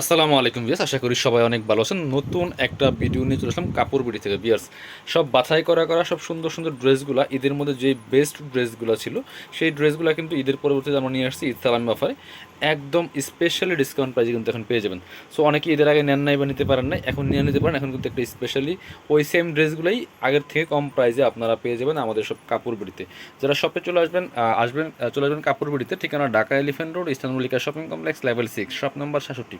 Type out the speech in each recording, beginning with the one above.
আসসালামু আলাইকুম বিয়াস আশা করি সবাই অনেক ভালো আছেন। নতুন একটা ভিডিও নিয়ে চলে আসলাম কাপড় বিড়ি থেকে বিয়ার্স সব বাছাই করা করা, সব সুন্দর সুন্দর ড্রেসগুলো, ঈদের মধ্যে যে বেস্ট ড্রেসগুলো ছিল, সেই ড্রেসগুলো কিন্তু ঈদের পরবর্তীতে আমরা নিয়ে আসছি ঈদ সালামি একদম স্পেশালি ডিসকাউন্ট প্রাইজে কিন্তু এখন পেয়ে যাবেন। সো অনেকে ঈদের আগে নেন নাই বা নিতে পারেন না এখন নিয়ে নিতে পারেন, এখন কিন্তু একটা স্পেশালি ওই সেম ড্রেসগুলোই আগের থেকে কম প্রাইজে আপনারা পেয়ে যাবেন আমাদের সব কাপড় বিড়িতে। যারা শপে চলে আসবেন আসবেন চলে আসবেন কাপড় বিড়িতে, ঠিকানা Dhaka elephant road ইস্টানবুলিকা shopping complex level six shop number সাতষট্টি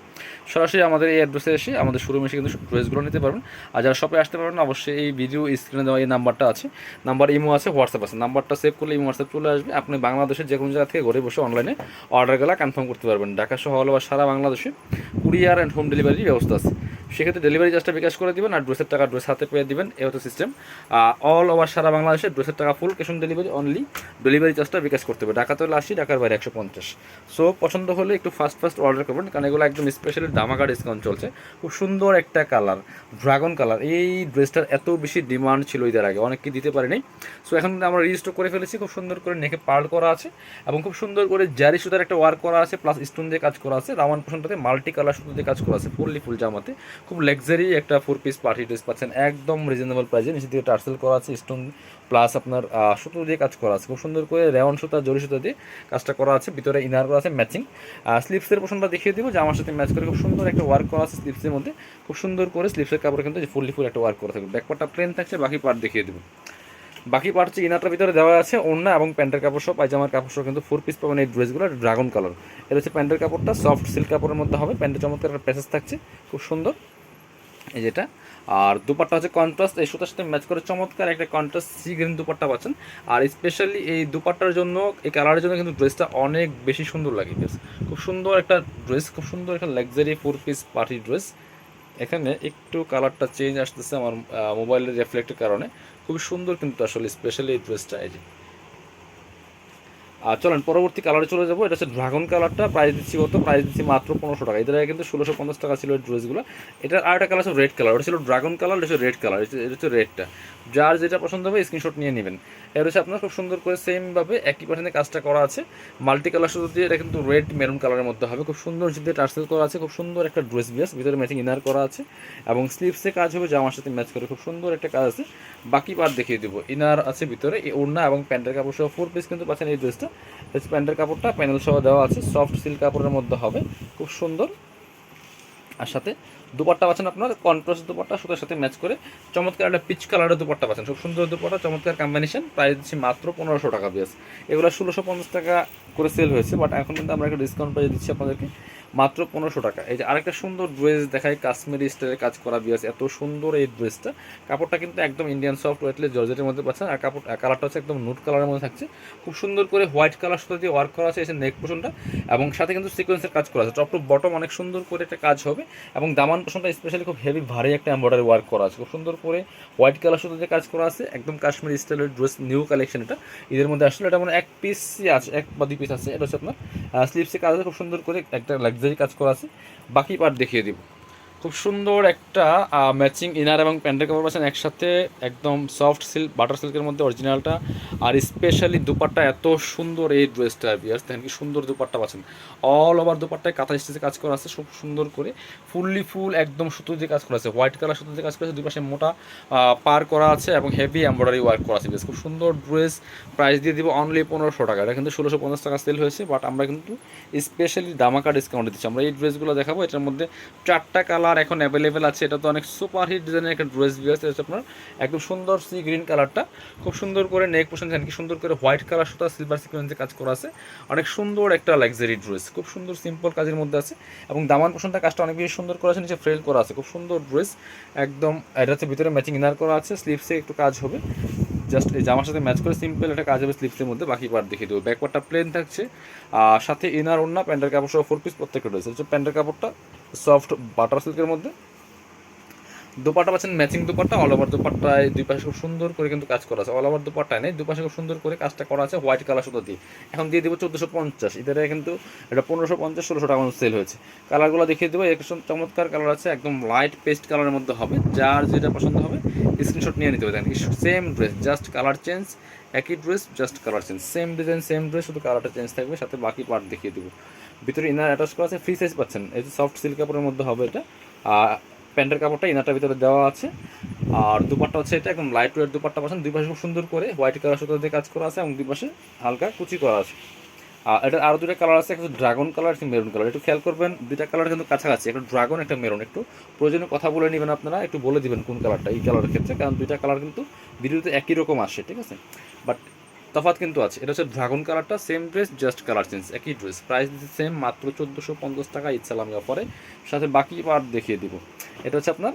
সরাসরি আমাদের এই অ্যাড্রেসে এসে আমাদের শোরুমে এসে কিন্তু ড্রেসগুলো নিতে পারবেন। আর যারা শপে আসতে পারবেন, অবশ্যই এই ভিডিও স্ক্রিনে দেওয়া এই নাম্বারটা আছে। নাম্বার ইমো আছে হোয়াটসঅ্যাপ আছে। নাম্বারটা সেভ করলে ইমো হোয়াটসঅ্যাপ চলে আসবে। আপনি বাংলাদেশের যে কোনো জায়গা থেকে ঘরে বসে অনলাইনে অর্ডারগুলো কনফার্ম করতে পারবেন। ঢাকা সহ বা সারা বাংলাদেশে কুরিয়ার অ্যান্ড হোম ডেলিভারির ব্যবস্থা আছে। সেক্ষেত্রে ডেলিভারি চার্জটা বিকাশ করে দেবেন আর ড্রেসের টাকা ড্রেস হাতে পেয়ে দিবেন। এই হতো সিস্টেম অল ওভার সারা বাংলাদেশে ড্রেসের টাকা full cash on delivery only delivery চার্জটা বিকাশ করতে হবে। ঢাকাতে হলে আশি, ঢাকার বাইরে একশো পঞ্চাশ। সো পছন্দ হলে একটু ফার্স্ট ফাস্ট অর্ডার করবেন। কারণ এগুলো একদম স্পেশালি দামাকা ডিসকাউন্ট চলছে। খুব সুন্দর একটা কালার, ড্রাগন কালার। এই ড্রেসটার এত বেশি ডিমান্ড ছিল ঈদের আগে, অনেককে দিতে পারিনি। সো এখন আমরা রেজিস্টার করে ফেলেছি, খুব সুন্দর করে নেকে পার্ল করা আছে এবং খুব সুন্দর করে জারি সুতার একটা ওয়ার্ক করা আছে প্লাস স্টোন দিয়ে কাজ করা আছে। রাওয়ান পোষণটাতে মাল্টি কালার সুতো দিয়ে কাজ করা আছে ফুললি ফুল জামাতে। খুব লাক্সারি একটা ফোর পিস পার্টি ড্রেস পাচ্ছেন, একদম রিজনেবল প্রাইসে নিচে দিয়ে টার্সেল করা আছে স্টোন প্লাস আপনার সুতো দিয়ে কাজ করা আছে। খুব সুন্দর করে রেওয়ান সুতা, জরি সুতা দিয়ে কাজটা করা আছে। ভিতরে ইনার করা আছে ম্যাচিং স্লিপসের পোশনটা দেখিয়ে দিব জামার সাথে ম্যাচ করে খুব সুন্দর একটা ওয়ার্ক করা আছে স্লিপসের মধ্যে। খুব সুন্দর করে স্লিপসের কাপড় কিন্তু ফুললি ফুল একটা ওয়ার্ক করা থাকবে। ব্যাকপারটা প্লেন থাকছে, বাকি পার্ট দেখিয়ে দেবো। বাকি পার্ট হচ্ছে ইনারটার ভিতরে দেওয়া আছে, ওড়না এবং প্যান্টের কাপড় সহ, পায়জামার কাপড় সহ কিন্তু ফোর পিস পাবেন এই ড্রেসগুলো ড্রাগন কালার এটা হচ্ছে প্যান্টের কাপড়টা সফট সিল্ক কাপড়ের মধ্যে হবে। প্যান্টের চমৎকার একটা প্যাসেজ থাকছে, খুব সুন্দর। এই যেটা। আর দুপাট্টা হচ্ছে কন্ট্রাস্ট এই সুতার সাথে ম্যাচ করে চমৎকার একটা কন্ট্রাস্ট সি গ্রিন দুপাট্টা পাচ্ছেন। আর স্পেশালি এই দুপাট্টার জন্য, এই কালারের জন্য কিন্তু ড্রেসটা অনেক বেশি সুন্দর লাগে বেশ খুব সুন্দর একটা ড্রেস খুব সুন্দর একটা luxury four piece party dress এখানে একটু কালারটা চেঞ্জ আসতেছে আমার মোবাইলের রিফ্লেক্টের কারণে। খুব সুন্দর কিন্তু আসলে স্পেশালি এই ড্রেসটা এই যে। আর চলেন, পরবর্তী কালারে চলে যাব। এটা হচ্ছে ড্রাগন কালারটা প্রাইস দিচ্ছি কত? প্রাইস দিচ্ছি মাত্র পনেরোশো টাকা। এদের আগে কিন্তু ষোলোশো পঞ্চাশ টাকা ছিল ড্রেসগুলো এটার আর একটা কালার হচ্ছে রেড কালার ওটা ছিল ড্রাগন কালার এটা হচ্ছে রেড কালার এটা হচ্ছে রেডটা যার যেটা পছন্দ হবে স্ক্রিনশট নিয়ে নেবেন। এটা হচ্ছে আপনার খুব সুন্দর করে সেমভাবে একই পার্সেন্টে কাজটা করা আছে। মাল্টি কালার শুধু দিয়ে এটা কিন্তু রেড মেরুন কালারের মধ্যে হবে। খুব সুন্দর দিয়ে টার্সেল করা আছে। খুব সুন্দর একটা ড্রেস বিয়াস ভিতরে ম্যাচিং ইনার করা আছে। এবং স্লিভসে কাজ হবে জামার সাথে ম্যাচ করে। খুব সুন্দর একটা কাজ আছে। বাকি পার্ট দেখিয়ে দেবো। ইনার আছে ভিতরে, এই ওড়না এবং প্যান্টের কাপড় সহ ফোর পিস কিন্তু পাচ্ছেন এই ড্রেসটা প্যান্টের কাপড়টা প্যানেল সহ দেওয়া আছে। সফট সিল্ক কাপড়ের মধ্যে হবে। খুব সুন্দর। আর সাথে দুপাট্টা পাচ্ছেন আপনার কন্ট্রাস্ট দুপাট্টা সুতার সাথে ম্যাচ করে। চমৎকার একটা পিচ কালারের দুপাট্টা পাচ্ছেন। খুব সুন্দর দুপাট্টা, চমৎকার কম্বিনেশন প্রায় দিচ্ছি মাত্র পনেরোশো টাকা বিয়াস এগুলো ষোলোশো পঞ্চাশ টাকা করে সেল হয়েছে বাট এখন কিন্তু আমরা একটা ডিসকাউন্ট প্রাইস দিচ্ছি আপনাদেরকে মাত্র পনেরোশো টাকা। এই যে আরেকটা সুন্দর ড্রেস দেখায় কাশ্মীরি স্টাইলের কাজ করা বিয়াস এত সুন্দর এই ড্রেসটা কাপড়টা কিন্তু একদম ইন্ডিয়ান সফট ওয়েটলে জর্জেটের মধ্যে পাচ্ছেন, আর কাপড় কালারটা হচ্ছে একদম নুট কালারের মধ্যে থাকছে। খুব সুন্দর করে হোয়াইট কালার সাথে দিয়ে ওয়ার্ক করা আছে এসে নেক পোষণটা এবং সাথে কিন্তু সিকোয়েন্সের কাজ করা আছে। টপ টু বটম অনেক সুন্দর করে একটা কাজ হবে, এবং দামান পোষণটা স্পেশালি খুব হেভি ভারী একটা এম্বয়ডারি ওয়ার্ক করা আছে। খুব সুন্দর করে হোয়াইট কালার সাথে দিয়ে কাজ করা আছে, একদম কাশ্মীরি স্টাইলের ড্রেস নিউ কালেকশন এটা। ঈদের মধ্যে আসলে এটা মানে এক পিসই আছে, এক বা দুই পিস আছে, এটা হচ্ছে আপনার স্লিপসে কাজ আছে, খুব সুন্দর করে একটা লাক্সারি কাজ করা আছে। বাকি পার্ট দেখিয়ে দিব। খুব সুন্দর একটা ম্যাচিং ইনার এবং প্যান্টের কাপড় পাচ্ছেন একসাথে, একদম সফট সিল্ক বাটার সিল্কের মধ্যে অরিজিনালটা আর স্পেশালি দুপাট্টা এত সুন্দর এই ড্রেসটা বিয়ার্স দেখেন কি সুন্দর দুপাট্টা পাচ্ছেন। অল ওভার দুপাট্টায় কাঁথা স্টেজে কাজ করা আছে, খুব সুন্দর করে। ফুললি ফুল একদম সুতো দিয়ে কাজ করা আছে হোয়াইট কালার সুতো দিয়ে কাজ করা আছে দুই পাশে মোটা পার করা আছে এবং হেভি এমব্রয়ডারি ওয়ার্ক করা আছে বেশ খুব সুন্দর ড্রেস প্রাইস দিয়ে দিব অনলি পনেরোশো টাকা। এটা কিন্তু ষোলোশো পঞ্চাশ টাকা সেল হয়েছে বাট আমরা কিন্তু স্পেশালি দামাকা ডিসকাউন্ট দিচ্ছি। আমরা এই ড্রেসগুলো দেখাবো, এটার মধ্যে চারটা কালার এখন অ্যাভেলেবেল আছে। এটা তো অনেক সুপার হিট ডিজাইনের একটা ড্রেস বিয়াস এটা আপনার একদম সুন্দর সি গ্রিন কালারটা। খুব সুন্দর করে নেক পোষণ দেখেন কি? সুন্দর করে হোয়াইট কালার সুতা সিলভার সিকোয়েন্সে কাজ করা আছে। অনেক সুন্দর একটা লাক্সারি ড্রেস খুব সুন্দর সিম্পল কাজের মধ্যে আছে। এবং দামান পোষণটা কাজটা অনেক বেশি সুন্দর করা আছে, নিচে ফ্রেল করা আছে। খুব সুন্দর ড্রেস একদম, এটা ভিতরে ম্যাচিং ইনার করা আছে স্লিভসে একটু কাজ হবে। জাস্ট এই জামার সাথে ম্যাচ করে সিম্পল একটা কাজ হবে স্লিপসের মধ্যে বাকি পার্ট দেখিয়ে দেবো। ব্যাকপার্টটা প্লেন থাকছে। আর সাথে ইনার ওড়না প্যান্টের কাপড় সহ ফোর পিস প্রত্যেকটা রয়েছে। প্যান্টের কাপড়টা সফট বাটার সিল্কের মধ্যে। দুপাটা পাচ্ছেন ম্যাচিং দুপাট্টা অল ওভার দুপাট্টায় দুই পাশে খুব সুন্দর করে কিন্তু কাজ করা আছে। অল ওভার দুপাট্টায় নেই, দুপাশে খুব সুন্দর করে কাজটা করা আছে হোয়াইট কালার সুতো দিয়ে। এখন দিয়ে দেবো চোদ্দোশো পঞ্চাশ, এদের কিন্তু এটা পনেরোশো পঞ্চাশ, ষোলোশো টাকা সেল হয়েছে। কালারগুলো দেখিয়ে দেবো একদম চমৎকার কালার আছে, একদম লাইট পেস্ট কালারের মধ্যে হবে। যার যেটা পছন্দ হবে স্ক্রিনশট নিয়ে নিতে হবে। দেখেন same dress just colour change একই dress just colour change same design same dress শুধু কালারটা চেঞ্জ থাকবে, সাথে বাকি পার্ট দেখিয়ে দেবো। ভিতরে ইনার অ্যাটাচ করা আছে ফ্রি সাইজ পাচ্ছেন। এই যে সফট সিল্ক কাপড়ের মধ্যে হবে এটা। আর প্যান্টের কাপড়টা ইনারটার ভিতরে দেওয়া আছে। আর দুপাট্টা হচ্ছে এটা, একদম লাইট ওয়েট দুপাট্টা পাচ্ছেন। দুই পাশে খুব সুন্দর করে হোয়াইট কালার সুতো দিয়ে কাজ করা আছে এবং দুই পাশে হালকা কুচি করা আছে। আর এটা আরও দুটা কালার আছে, একটা ড্রাগন কালার একটা মেরুন কালার একটু খেয়াল করবেন, দুইটা কালার কিন্তু কাছাকাছি। একটা ড্রাগন একটা মেরুন একটু প্রয়োজনীয় কথা বলে নেবেন আপনারা, একটু বলে দিবেন কোন কালারটা এই কালারের ক্ষেত্রে। কারণ দুইটা কালার কিন্তু ভিডিওতে একই রকম আসে, ঠিক আছে? বাট তফাৎ কিন্তু আছে। এটা হচ্ছে ড্রাগন কালারটা same dress just colour change একই ড্রেস প্রাইস সেম মাত্র চোদ্দোশো পঞ্চাশ টাকা ইচ্ছালাম অফারে সাথে বাকি পার্ট দেখিয়ে দিব। এটা হচ্ছে আপনার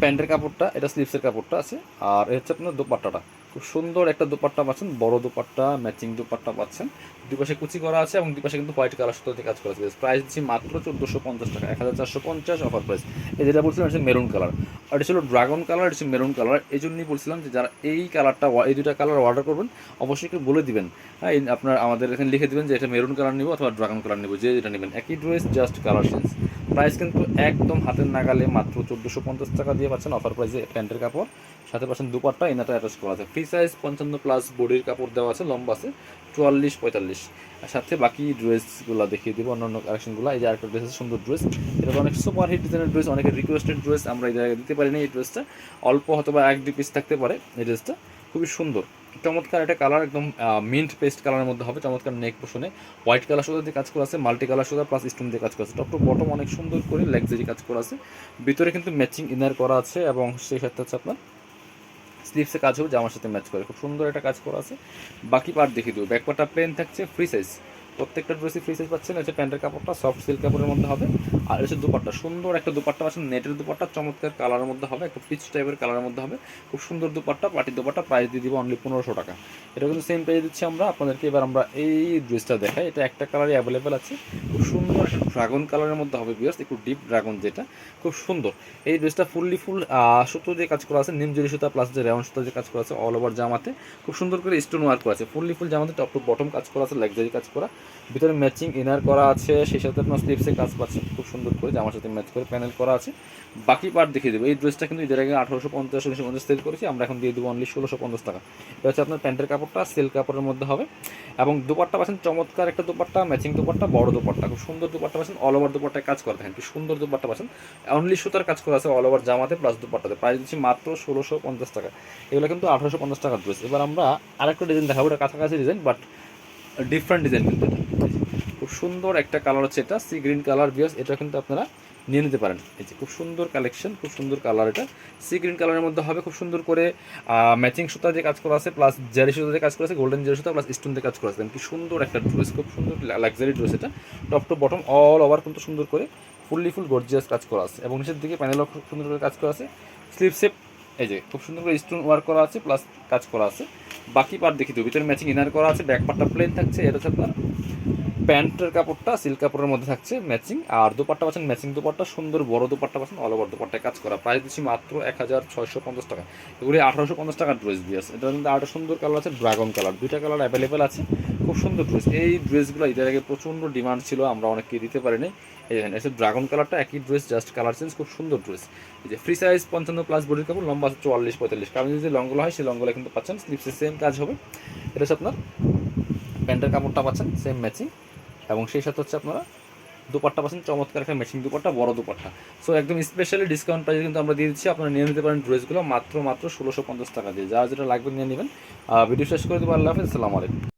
প্যান্টের কাপড়টা, এটা স্লিপসের কাপড়টা আছে। আর এটা হচ্ছে আপনার দোপাট্টাটা। খুব সুন্দর একটা দোপাট্টা পাচ্ছেন, বড় দোপাট্টা ম্যাচিং দোপাট্টা পাচ্ছেন। দুই পাশে কুচি করা আছে এবং দুই পাশে কিন্তু হোয়াইট কালার সুতো কাজ করা আছে। প্রাইস দিচ্ছি মাত্র চোদ্দোশো পঞ্চাশ টাকা এক হাজার চারশো পঞ্চাশ অফার প্রাইস এই যেটা বলছিলাম, এটা মেরুন কালার আর এটা ছিল ড্রাগন কালার এটা ছিল মেরুন কালার এই জন্যই বলছিলাম যে যারা এই কালারটা এই দুটা কালার অর্ডার করবেন, অবশ্যই একটু বলে দিবেন। হ্যাঁ আপনার আমাদের এখানে লিখে দিবেন যে এটা মেরুন কালার নিব অথবা ড্রাগন কালার নিব, যে যেটা নেবেন। একই dress just colour change price কিন্তু একদম হাতের নাগালে মাত্র চোদ্দোশো পঞ্চাশ টাকা দিয়ে পাচ্ছেন অফার প্রাইসে প্যান্টের কাপড়। সাথে পাচ্ছেন দুপাট্টা ইনাটা অ্যাটাচ করা আছে। ফ্রি সাইজ পঞ্চান্ন প্লাস বডির কাপড় দেওয়া আছে, লম্বা আছে, চুয়াল্লিশ, পঁয়তাল্লিশ। আর সাথে বাকি ড্রেসগুলো দেখিয়ে দেবো, অন্যান্য কালেকশনগুলো এই যে আরেকটা ড্রেস আছে, সুন্দর ড্রেস এটা অনেক সুপার হিট ডিজাইনের ড্রেস অনেকের রিকোয়েস্টেড ড্রেস আমরা এই জায়গায় দিতে পারি না এই ড্রেসটা অল্প হয়তো বা এক দুই পিস থাকতে পারে এই ড্রেসটা খুবই সুন্দর। চমৎকার একটা কালার একদম মিন্ট পেস্ট কালারের মধ্যে হবে, চমৎকার নেক পোষণে হোয়াইট কালার সুতা দিয়ে কাজ করা আছে মাল্টি কালার সুতা প্লাস স্টোন দিয়ে কাজ করা আছে। টপ বটম অনেক সুন্দর করে লেগজারি কাজ করা আছে। ভিতরে কিন্তু ম্যাচিং ইনার করা আছে এবং সেই সাথে হচ্ছে আপনার স্লিপসে কাজ হবে, জামার সাথে ম্যাচ করে। খুব সুন্দর একটা কাজ করা আছে। বাকি পার্ট দেখিয়ে দেবো। ব্যাক ব্যাকপার্টটা প্লেন থাকছে ফ্রি সাইজ প্রত্যেকটা ড্রেসে ফ্রি সাইজ পাচ্ছেন। হচ্ছে প্যান্টের কাপড়টা সফট সিল্ক কাপড়ের মধ্যে হবে। আর হচ্ছে দুপাট্টা, সুন্দর একটা দুপাট্টা পাচ্ছেন নেটের দুপাট্টা, চমৎকার কালারের মধ্যে হবে, একটা পিচ টাইপের কালারের মধ্যে হবে। খুব সুন্দর দুপাট্টা পাটির দুপাট্টা প্রাইস দিয়ে দিব অনলি পনেরোশো টাকা। এটা কিন্তু সেম প্রাইস দিচ্ছি আমরা। আপনাদেরকে এবার আমরা এই ড্রেসটা দেখাই। এটা একটা কালারই অ্যাভেলেবেল আছে। খুব সুন্দর ড্রাগন কালারের মধ্যে হবে বিয়ার্স একটু ডিপ ড্রাগন যেটা, খুব সুন্দর। এই ড্রেসটা ফুললি ফুল সুতো দিয়ে কাজ করা আছে নিমজুরি সুতা প্লাস যে রেওয়ান সুতা যে কাজ করা আছে অল ওভার জামাতে। খুব সুন্দর করে স্টোন ওয়ার্ক করা আছে। ফুললি ফুল জামাতে টপ টু বটম কাজ করা আছে লাক্সারি কাজ করা। ভিতরে ম্যাচিং ইনার করা আছে, সেই সাথে আপনার স্লিপসে কাজ পাচ্ছে খুব সুন্দর করে জামার সাথে ম্যাচ করে প্যানেল করা আছে। বাকি পার্ট দেখিয়ে দেবো। এই ড্রেসটা কিন্তু এদের আগে আঠারোশো পঞ্চাশ, উনিশশো পঞ্চাশ সেল করেছি, আমরা এখন দিয়ে দেবো অনলি ষোলোশো পঞ্চাশ টাকা। এটা হচ্ছে আপনার প্যান্টের কাপড়টা সেল কাপড়ের মধ্যে হবে। এবং দুপাট্টা পাচ্ছেন, চমৎকার একটা দুপাট্টা ম্যাচিং দুপাট্টা, বড় দুপাট্টা, খুব সুন্দর দুপাট্টা পাচ্ছেন অল ওভার দুপাট্টায় কাজ করা দেখেন কি সুন্দর দুপাট্টা পাচ্ছেন অনলি সুতার কাজ করা আছে অল ওভার জামাতে প্লাস দুপাট্টাতে। প্রাইস দিচ্ছি মাত্র ষোলোশো পঞ্চাশ টাকা। এগুলো কিন্তু আঠারোশো পঞ্চাশ টাকা ড্রেস এবার আমরা আরেকটা ডিজাইন দেখাবো, এটা কাছাকাছি ডিজাইন বাট ডিফারেন্ট ডিজাইন কিন্তু খুব সুন্দর একটা কালার হচ্ছে এটা সি গ্রিন কালার বিয়াস, এটা কিন্তু আপনারা নিয়ে নিতে পারেন। এই যে খুব সুন্দর কালেকশন খুব সুন্দর কালার এটা। সি গ্রিন কালারের মধ্যে হবে খুব সুন্দর করে ম্যাচিং সুতা দিয়ে কাজ করা আছে প্লাস জারি সুতা দিয়ে কাজ করা আছে গোল্ডেন জারি সুতা প্লাস স্টোন দিয়ে কাজ করা আছে। কি সুন্দর একটা ড্রেস খুব সুন্দর লাক্সারি ড্রেস এটা। Top to bottom all over কিন্তু সুন্দর করে ফুললি ফুল গর্জিয়াস কাজ করা আছে। এবং নিচের দিকে প্যানেলও খুব সুন্দর করে কাজ করা আছে। স্লিভ শেপ এই যে খুব সুন্দর করে স্টোন ওয়ার্ক করা আছে প্লাস কাজ করা আছে। বাকি পার্ট দেখি দেবো ভিতরে ম্যাচিং ইনার করা আছে ব্যাক পার্টটা প্লেন থাকছে এটা হচ্ছে আপনার প্যান্টের কাপড়টা সিল্ক কাপড়ের মধ্যে থাকছে ম্যাচিং আর দুপাট্টা পাচ্ছেন ম্যাচিং দুপাট্টা, সুন্দর বড় দুপাট্টা পাচ্ছেন অল ওভার দুপাট্টায় কাজ করা। প্রাইস দিচ্ছি মাত্র এক হাজার ছয়শো পঞ্চাশ টাকা। এগুলি আঠারোশো পঞ্চাশ টাকার ড্রেস দিয়ে আছে। এটা কিন্তু আরও সুন্দর কালার আছে ড্রাগন কালার দুইটা কালার অ্যাভেলেবেল আছে। খুব সুন্দর ড্রেস এই ড্রেসগুলো এদের আগে প্রচণ্ড ডিমান্ড ছিল, আমরা অনেককে দিতে পারিনি। এই দেখেন, এসে ড্রাগন কালারটা একই ড্রেস জাস্ট কালার চেঞ্জ খুব সুন্দর ড্রেস এই যে ফ্রি সাইজ পঞ্চান্ন প্লাস বডির কাপড়, লম্বা আছে চুয়াল্লিশ, পঁয়তাল্লিশ। কারণ যদি লংগুলো হয়, সেই লংগুলো কিন্তু পাচ্ছেন স্লিপসে সেম কাজ হবে। এটা হচ্ছে আপনার প্যান্টের কাপড়টা পাচ্ছেন সেম ম্যাচিং এবং সেই সাথে হচ্ছে আপনারা দুপাট্টা পাচ্ছেন, চমৎকার একটা মেশিন দুপাট্টা, বড় দুপাট্টা। সো একদম স্পেশালি ডিসকাউন্ট প্রাইসে কিন্তু আমরা দিয়ে দিচ্ছি। আপনারা নিয়ে নিতে পারেন ড্রেসগুলো মাত্র মাত্র ষোলোশো পঞ্চাশ টাকা দিয়ে। যা যেটা লাগবে নিয়ে নেবেন। ভিডিও শেষ করে দেবো। আল্লাহ হাফিজ। আসসালামু আলাইকুম।